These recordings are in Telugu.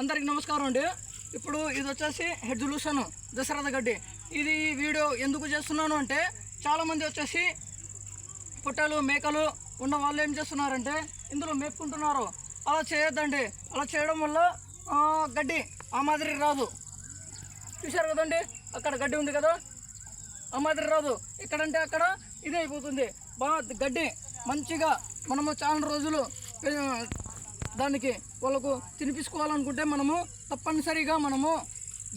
అందరికి నమస్కారం అండి. ఇప్పుడు ఇది వచ్చేసి హెడ్ జులూషన్ దశరథ గడ్డి. ఇది వీడియో ఎందుకు చేస్తున్నాను అంటే చాలామంది వచ్చేసి పుట్టలు మేకలు ఉన్న వాళ్ళు ఏం చేస్తున్నారంటే ఇందులో మేపుకుంటున్నారు. అలా చేయొద్దండి. అలా చేయడం వల్ల గడ్డి ఆ మాదిరి రాదు. చూశారు కదండి? అక్కడ గడ్డి ఉంది కదా? ఆ మాదిరి రాదు. ఎక్కడంటే అక్కడ ఇదే అయిపోతుంది. బాగా గడ్డి మంచిగా మనము చాలా రోజులు దానికి వాళ్ళకు తినిపించుకోవాలనుకుంటే మనము తప్పనిసరిగా మనము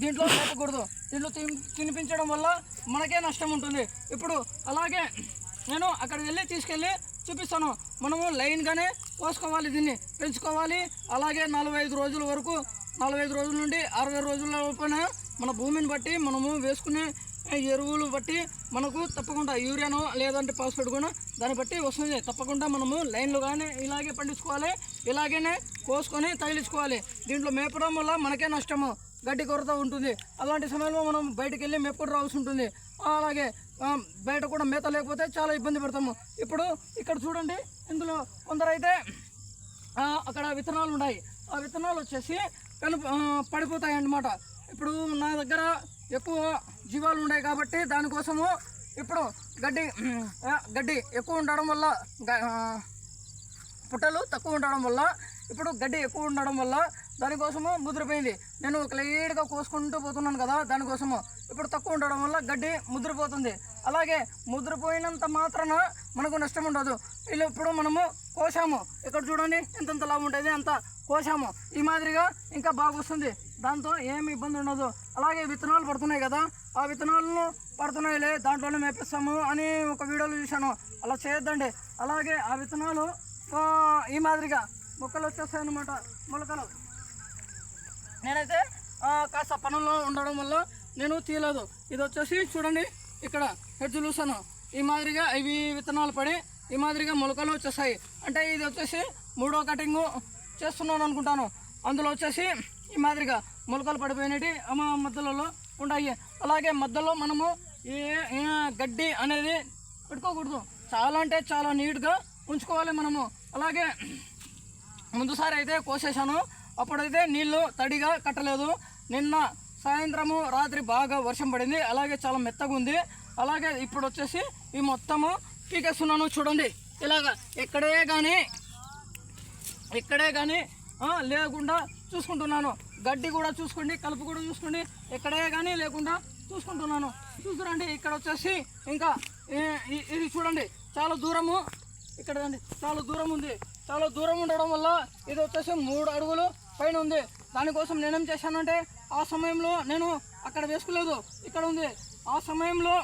దీంట్లో పెట్టకూడదు దీంట్లో తిని తినిపించడం వల్ల మనకే నష్టం ఉంటుంది. ఇప్పుడు అలాగే నేను అక్కడికి వెళ్ళి తీసుకెళ్ళి చూపిస్తాను. మనము లైన్గానే కోసుకోవాలి దీన్ని పెంచుకోవాలి. అలాగే నలభై ఐదు రోజుల వరకు నలభై ఐదు రోజుల నుండి అరవై రోజుల లోపల మన భూమిని బట్టి మనము వేసుకునే ఎరువులు బట్టి మనకు తప్పకుండా యూరియాను లేదంటే పాస్ఫేట్ కూడా దాన్ని బట్టి వస్తుంది. తప్పకుండా మనము లైన్లు కానీ ఇలాగే పండించుకోవాలి. ఇలాగనే కోసుకొని తగిలించుకోవాలి. దీంట్లో మేపడం వల్ల మనకే నష్టము. గడ్డి కొరత ఉంటుంది. అలాంటి సమయంలో మనం బయటకు వెళ్ళి మేపుకొని రావాల్సి ఉంటుంది. అలాగే బయట కూడా మేత లేకపోతే చాలా ఇబ్బంది పడతాము. ఇప్పుడు ఇక్కడ చూడండి ఇందులో కొందరైతే అక్కడ విత్తనాలు ఉన్నాయి. ఆ విత్తనాలు వచ్చేసి కను పడిపోతాయి అన్నమాట ఇప్పుడు నా దగ్గర ఎక్కువ జీవాలు ఉన్నాయి కాబట్టి దానికోసము ఇప్పుడు గడ్డి గడ్డి ఎక్కువ ఉండడం వల్ల పుట్టలు తక్కువ ఉండడం వల్ల ఇప్పుడు గడ్డి ఎక్కువ ఉండడం వల్ల దానికోసము ముద్రపోయింది నేను ఒక లైట్గా కోసుకుంటూ పోతున్నాను కదా దానికోసము. ఇప్పుడు తక్కువ ఉండడం వల్ల గడ్డి ముద్రపోతుంది. అలాగే ముద్రపోయినంత మాత్రాన మనకు నష్టం ఉండదు. వీళ్ళు ఇప్పుడు మనము కోసాము. ఇక్కడ చూడండి ఎంతెంత లాభం ఉంటుంది అంత కోసాము. ఈ మాదిరిగా ఇంకా బాగా వస్తుంది. దాంతో ఏమి ఇబ్బంది ఉండదు. అలాగే విత్తనాలు పడుతున్నాయి కదా ఆ విత్తనాలను పడుతున్నాయిలే దాంట్లోనే మేపిస్తాము అని ఒక వీడియోలో చూశాను. అలా చేయొద్దండి. అలాగే ఆ విత్తనాలు ఈ మాదిరిగా మొక్కలు వచ్చేస్తాయి అన్నమాట మొలకలు. నేనైతే కాస్త పనుల్లో ఉండడం వల్ల నేను తీయలేదు. ఇది వచ్చేసి చూడండి ఇక్కడ హెడ్ చూసాను ఈ మాదిరిగా ఇవి విత్తనాలు పడి ఈ మాదిరిగా మొలకలు వచ్చేస్తాయి. అంటే ఇది వచ్చేసి మూడో కటింగు చేస్తున్నాను అనుకుంటాను. అందులో వచ్చేసి ఈ మాదిరిగా మొలకలు పడిపోయినవి మా మధ్యలో ఉన్నాయి అలాగే మధ్యలో మనము ఏ గడ్డి అనేది పెట్టుకోకూడదు. చాలా అంటే చాలా నీట్గా ఉంచుకోవాలి మనము. అలాగే ముందుసారి అయితే కోసేసాను అప్పుడైతే నీళ్ళు తడిగా కట్టలేదు. నిన్న సాయంత్రము రాత్రి బాగా వర్షం పడింది. అలాగే చాలా మెత్తగా ఉంది. అలాగే ఇప్పుడు వచ్చేసి ఈ మొత్తము పీకేస్తున్నాను చూడండి. ఇలాగా ఇక్కడే కానీ ఇక్కడే కానీ లేకుండా చూసుకుంటున్నాను. గడ్డి కూడా చూసుకోండి కలుపు కూడా చూసుకోండి. ఎక్కడే కానీ లేకుండా చూసుకుంటున్నాను. చూసుకురండి ఇక్కడ వచ్చేసి ఇంకా ఇది చూడండి చాలా దూరము. ఇక్కడ చాలా దూరం ఉంది. చాలా దూరం ఉండడం వల్ల ఇది వచ్చేసి మూడు అడుగులు పైన ఉంది. దానికోసం నేనేం చేశానంటే ఆ సమయంలో నేను అక్కడ వేసుకోలేదు. ఇక్కడ ఉంది. ఆ సమయంలో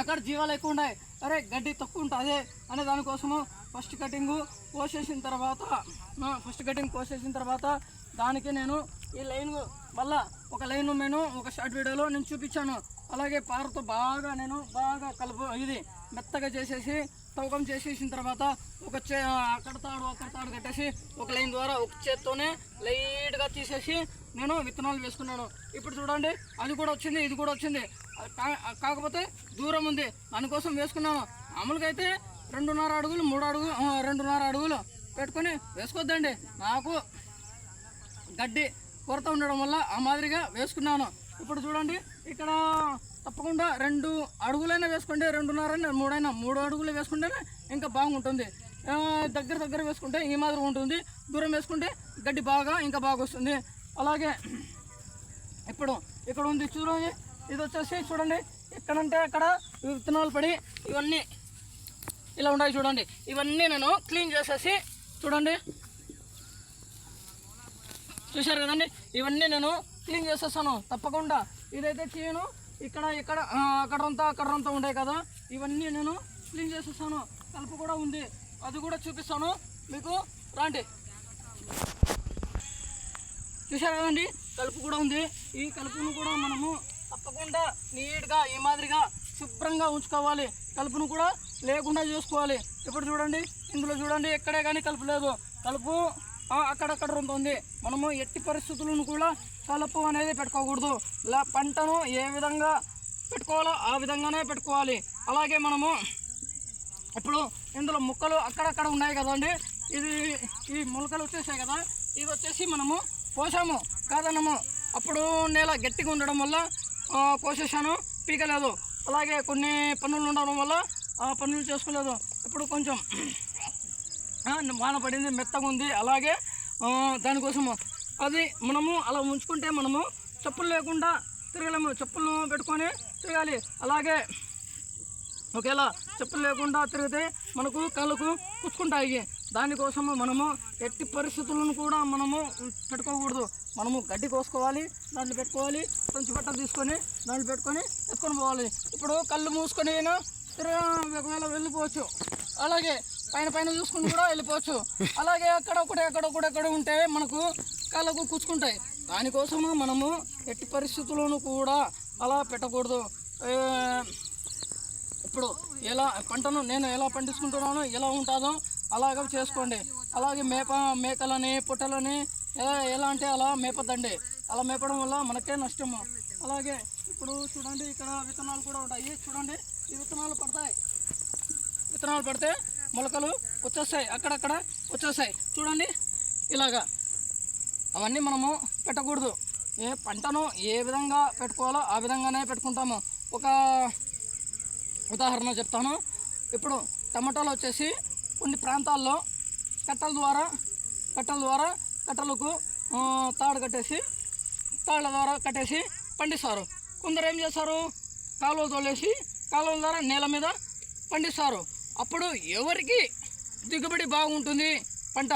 అక్కడ జీవాలు ఎక్కువ ఉన్నాయి. అరే గడ్డి తక్కువ ఉంటుంది అనే దానికోసము ఫస్ట్ కటింగు కోసేసిన తర్వాత ఫస్ట్ కటింగ్ కోసేసిన తర్వాత దానికి నేను ఈ లైన్ మళ్ళా ఒక లైన్ నేను ఒక షార్ట్ వీడియోలో నేను చూపించాను. అలాగే పారతో బాగా నేను బాగా కలుపు ఇది మెత్తగా చేసేసి తవ్వకం చేసేసిన తర్వాత ఒక చే అక్కడ తాడు అక్కడ తాడు కట్టేసి ఒక లైన్ ద్వారా ఒక చేత్తోనే లైట్గా తీసేసి నేను విత్తనాలు వేసుకున్నాను. ఇప్పుడు చూడండి అది కూడా వచ్చింది ఇది కూడా వచ్చింది. కాకపోతే దూరం ఉంది. దానికోసం వేసుకున్నాను. మామూలుగా అయితే రెండున్నర అడుగులు మూడు అడుగులు రెండున్నర అడుగులు పెట్టుకొని వేసుకోవద్దండి నాకు గడ్డి కొరత ఉండడం వల్ల ఆ మాదిరిగా వేసుకున్నాను. ఇప్పుడు చూడండి ఇక్కడ తప్పకుండా రెండు అడుగులైనా వేసుకోండి. రెండున్నర మూడైనా మూడు అడుగులు వేసుకుంటేనే ఇంకా బాగుంటుంది. దగ్గర దగ్గర వేసుకుంటే ఈ మాదిరి ఉంటుంది. దూరం వేసుకుంటే గడ్డి బాగా ఇంకా బాగా వస్తుంది అలాగే ఇప్పుడు ఇక్కడ ఉంది చూడండి. ఇది వచ్చేసి చూడండి ఎక్కడంటే అక్కడ విత్తనాలు పడి ఇవన్నీ ఇలా ఉన్నాయి చూడండి. ఇవన్నీ నేను క్లీన్ చేసేసి చూడండి. చూశారు కదండి? ఇవన్నీ నేను క్లీన్ చేసేస్తాను తప్పకుండా ఇదైతే చేయను ఇక్కడ ఇక్కడ అక్కడంతా అక్కడంతా ఉంటాయి కదా. ఇవన్నీ నేను క్లీన్ చేసేస్తాను కలుపు కూడా ఉంది. అది కూడా చూపిస్తాను. మీకు రాండి. చూశారు కదండి? కలుపు కూడా ఉంది. ఈ కలుపును కూడా మనము తప్పకుండా నీట్గా ఈ మాదిరిగా శుభ్రంగా ఉంచుకోవాలి. కలుపును కూడా లేకుండా చూసుకోవాలి. ఇప్పుడు చూడండి ఇందులో చూడండి ఎక్కడే కానీ కలుపు లేదు. కలుపు అక్కడక్కడ ఉంటుంది. మనము ఎట్టి పరిస్థితులను కూడా కలుపు అనేది పెట్టుకోకూడదు. ఇలా పంటను ఏ విధంగా పెట్టుకోవాలో ఆ విధంగానే పెట్టుకోవాలి. అలాగే మనము ఇప్పుడు ఇందులో ముక్కలు అక్కడక్కడ ఉన్నాయి కదండి. ఇది ఈ మొలకలు వచ్చేసాయి కదా. ఇవి వచ్చేసి మనము కోసాము. కాదనము. అప్పుడు నేల గట్టిగా ఉండడం వల్ల కోసేసాను పీకలేదు. అలాగే కొన్ని పనులు ఉండడం వల్ల ఆ పనులు చేసుకోలేదు. ఇప్పుడు కొంచెం వాన పడింది మెత్తగా ఉంది. అలాగే దానికోసము అది మనము అలా ఉంచుకుంటే మనము చెప్పులు లేకుండా తిరగలేము. చెప్పులు పెట్టుకొని తిరగాలి. అలాగే ఒకేలా చెప్పులు లేకుండా తిరిగితే మనకు కళ్ళకు పుచ్చుకుంటాయి దానికోసము మనము ఎట్టి పరిస్థితులను కూడా మనము పెట్టుకోకూడదు. మనము గడ్డి కోసుకోవాలి దాంట్లో పెట్టుకోవాలి కొంచెం బట్టలు తీసుకొని దాంట్లో పెట్టుకొని ఎత్తుకొని పోవాలి. ఇప్పుడు కళ్ళు మూసుకొని ఒకవేళ వెళ్ళిపోవచ్చు. అలాగే పైన పైన చూసుకుని కూడా వెళ్ళిపోవచ్చు. అలాగే అక్కడ ఒకటి అక్కడ ఒకటి అక్కడ ఉంటే మనకు కళ్ళకు కూర్చుకుంటాయి దానికోసము మనము ఎట్టి పరిస్థితుల్లోనూ కూడా అలా పెట్టకూడదు. ఇప్పుడు ఎలా పంటను నేను ఎలా పండించుకుంటున్నానో ఎలా ఉంటుందో అలాగ చేసుకోండి. అలాగే మేప మేకలని పుట్టలని ఎలా ఎలా అంటే అలా మేపద్దండి. అలా మేపడం వల్ల మనకే నష్టము. అలాగే ఇప్పుడు చూడండి ఇక్కడ విత్తనాలు కూడా ఉంటాయి. చూడండి. ఈ విత్తనాలు పడతాయి. విత్తనాలు పడితే మొలకలు వచ్చేస్తాయి. అక్కడక్కడ వచ్చేస్తాయి. చూడండి ఇలాగా. అవన్నీ మనము పెట్టకూడదు. ఏ పంటను ఏ విధంగా పెట్టుకోవాలో ఆ విధంగానే పెట్టుకుంటాము. ఒక ఉదాహరణ చెప్తాను. ఇప్పుడు టమాటాలు వచ్చేసి కొన్ని ప్రాంతాల్లో కట్టల ద్వారా కట్టల ద్వారా కట్టలకు తాడు కట్టేసి తాళ్ళ ద్వారా కట్టేసి పండిస్తారు. కొందరు ఏం చేస్తారు? కాలువ తోలేసి కాలువల ద్వారా నేల మీద పండిస్తారు. అప్పుడు ఎవరికి దిగుబడి బాగుంటుంది? పంట.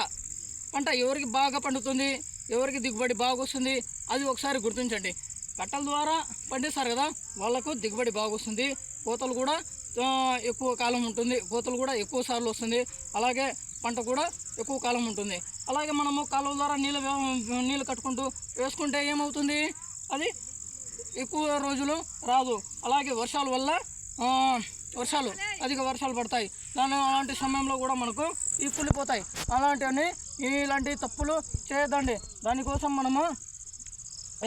పంట ఎవరికి బాగా పండుతుంది? ఎవరికి దిగుబడి బాగా వస్తుంది అది ఒకసారి గుర్తించండి. కట్టల ద్వారా పండిస్తారు కదా వాళ్ళకు దిగుబడి బాగా వస్తుంది కోతలు కూడా ఎక్కువ కాలం ఉంటుంది. కోతలు కూడా ఎక్కువ సార్లు వస్తుంది. అలాగే పంట కూడా ఎక్కువ కాలం ఉంటుంది. అలాగే మనము కాలువల ద్వారా నీళ్ళు నీళ్ళు కట్టుకుంటూ వేసుకుంటే ఏమవుతుంది? అది ఎక్కువ రోజులు రాదు. అలాగే వర్షాల వల్ల వర్షాలు అధిక వర్షాలు పడతాయి. దాని అలాంటి సమయంలో కూడా మనకు ఈ కుళ్ళిపోతాయి అలాంటివన్నీ ఇలాంటి తప్పులు చేయొద్దండి. దానికోసం మనము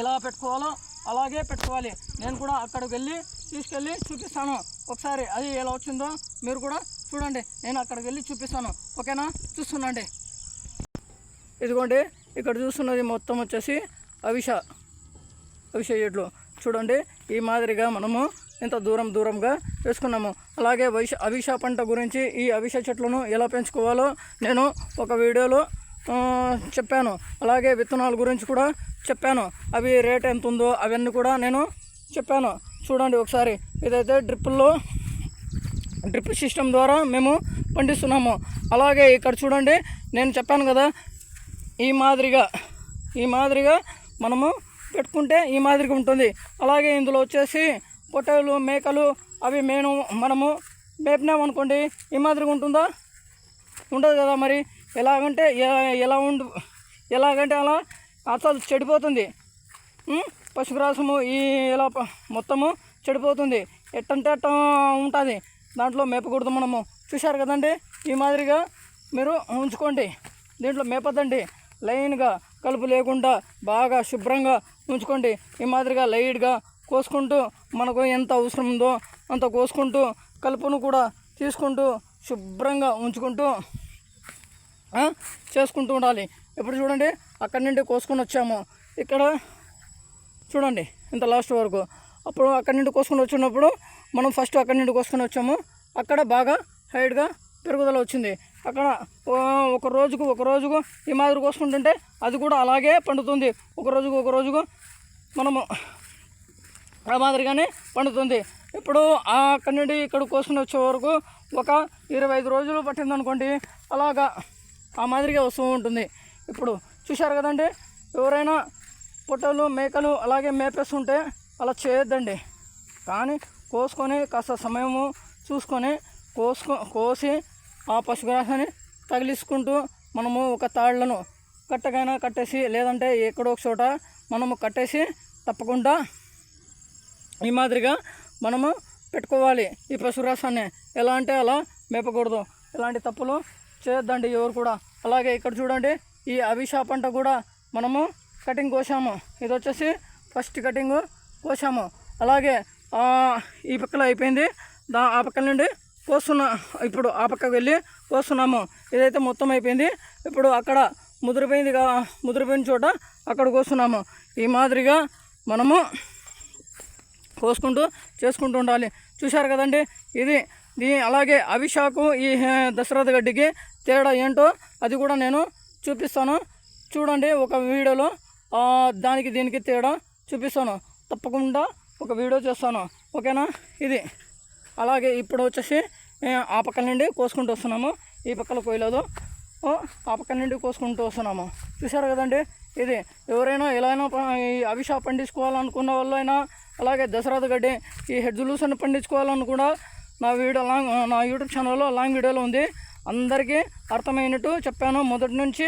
ఎలా పెట్టుకోవాలో అలాగే పెట్టుకోవాలి. నేను కూడా అక్కడికి వెళ్ళి తీసుకెళ్ళి చూపిస్తాను. ఒకసారి అది ఎలా వచ్చిందో మీరు కూడా చూడండి. నేను అక్కడికి వెళ్ళి చూపిస్తాను. ఓకేనా? చూస్తుండండి ఇదిగోండి ఇక్కడ చూస్తున్నది మొత్తం వచ్చేసి అవిష అవిష చెట్లు చూడండి ఈ మాదిరిగా మనము ఇంత దూరం దూరంగా వేసుకున్నాము. అలాగే వైష అవిష పంట గురించి ఈ అవిష చెట్లను ఎలా పెంచుకోవాలో నేను ఒక వీడియోలో చెప్పాను. అలాగే విత్తనాల గురించి కూడా చెప్పాను. అవి రేట్ ఎంత ఉందో అవన్నీ కూడా నేను చెప్పాను. చూడండి ఒకసారి. ఇదైతే డ్రిప్పుల్లో డ్రిప్ సిస్టమ్ ద్వారా మేము పండిస్తున్నాము. అలాగే ఇక్కడ చూడండి నేను చెప్పాను కదా ఈ మాదిరిగా ఈ మాదిరిగా మనము పెట్టుకుంటే ఈ మాదిరిగా ఉంటుంది. అలాగే ఇందులో వచ్చేసి పొట్టేలు మేకలు అవి మేము మనము మేపినామనుకోండి ఈ మాదిరిగా ఉంటుందా? ఉండదు కదా మరి. ఎలాగంటే ఎలా ఉండు ఎలాగంటే అలా అసలు చెడిపోతుంది. పశుగ్రాసము ఈ ఇలా మొత్తము చెడిపోతుంది. ఎట్టంటే అట్ట ఉంటుంది. దాంట్లో మేపకూడదు మనము. చూశారు కదండి? ఈ మాదిరిగా మీరు ఉంచుకోండి. దీంట్లో మేపద్దండి. లైన్గా కలుపు లేకుండా బాగా శుభ్రంగా ఉంచుకోండి. ఈ మాదిరిగా లైట్గా కోసుకుంటూ మనకు ఎంత అవసరం ఉందో అంత కోసుకుంటూ కలుపును కూడా తీసుకుంటూ శుభ్రంగా ఉంచుకుంటూ చేసుకుంటూ ఉండాలి. ఇప్పుడు చూడండి అక్కడి నుండి కోసుకొని వచ్చాము. ఇక్కడ చూడండి ఇంత లాస్ట్ వరకు. అప్పుడు అక్కడి నుండి కోసుకొని వచ్చినప్పుడు మనం ఫస్ట్ అక్కడి నుండి కోసుకొని వచ్చాము. అక్కడ బాగా హైట్గా పెరుగుదల వచ్చింది. అక్కడ ఒక రోజుకు ఒక రోజుకు ఈ మాదిరి కోసుకుంటుంటే అది కూడా అలాగే పండుతుంది. ఒక రోజుకు ఒక రోజుకు మనము ఆ మాదిరిగానే పండుతుంది. ఇప్పుడు అక్కడి నుండి ఇక్కడ కోసుకుని వచ్చే వరకు ఒక ఇరవై ఐదు రోజులు పట్టింది అనుకోండి అలాగా ఆ మాదిరిగా వస్తూ ఉంటుంది. ఇప్పుడు చూశారు కదండి ఎవరైనా పొట్టలు మేకలు అలాగే మేపేస్తుంటే అలా చేయొద్దండి. కానీ కోసుకొని కాస్త సమయము చూసుకొని కోసుకో కోసి ఆ పశుగ్రాసాన్ని తగిలించుకుంటూ మనము ఒక తాళ్ళను కట్టకైనా కట్టేసి లేదంటే ఎక్కడో ఒక చోట మనము కట్టేసి తప్పకుండా ఈ మాదిరిగా మనము పెట్టుకోవాలి ఈ పశురాసాన్ని. ఎలా అంటే అలా మేపకూడదు. ఇలాంటి తప్పులు చేయొద్దండి ఎవరు కూడా. అలాగే ఇక్కడ చూడండి ఈ అవిషా పంట కూడా మనము కటింగ్ కోసాము. ఇది వచ్చేసి ఫస్ట్ కటింగ్ కోసాము. అలాగే ఈ పక్కలో అయిపోయింది. దా ఆ పక్కల నుండి కోస్తున్నా ఇప్పుడు ఆ పక్కకు వెళ్ళి కోస్తున్నాము. ఇదైతే మొత్తం అయిపోయింది. ఇప్పుడు అక్కడ ముదిరిపోయింది కా ముదిరిపోయిన చోట అక్కడ కోస్తున్నాము. ఈ మాదిరిగా మనము కోసుకుంటూ చేసుకుంటూ ఉండాలి. చూశారు కదండి? ఇది దీ అలాగే అవిషాకు ఈ దశరథ గడ్డికి తేడా ఏంటో అది కూడా నేను చూపిస్తాను. చూడండి ఒక వీడియోలో దానికి దీనికి తేడా చూపిస్తాను. తప్పకుండా ఒక వీడియో చేస్తాను. ఓకేనా? ఇది. అలాగే ఇప్పుడు వచ్చేసి ఆ పక్కన నుండి కోసుకుంటూ వస్తున్నాము. ఈ పక్కన కోయలేదు ఓ, ఆ పక్కన నుండి కోసుకుంటూ వస్తున్నాము. చూశారు కదండి? ఇది ఎవరైనా ఎలా అయినా ఈ అవిషా పండించుకోవాలనుకున్న వాళ్ళైనా అలాగే దసరాద గడ్డి ఈ హెడ్ జులూసన్ కూడా నా వీడియో లాంగ్ నా యూట్యూబ్ ఛానల్లో లాంగ్ వీడియోలో ఉంది. అందరికీ అర్థమైనట్టు చెప్పాను. మొదటి నుంచి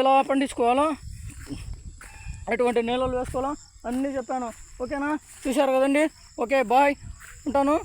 ఎలా పండించుకోవాలో ఎటువంటి నీళ్ళలు వేసుకోవాలో అన్నీ చెప్పాను. ఓకేనా? చూశారు కదండి? Okay bye. ఉంటాను.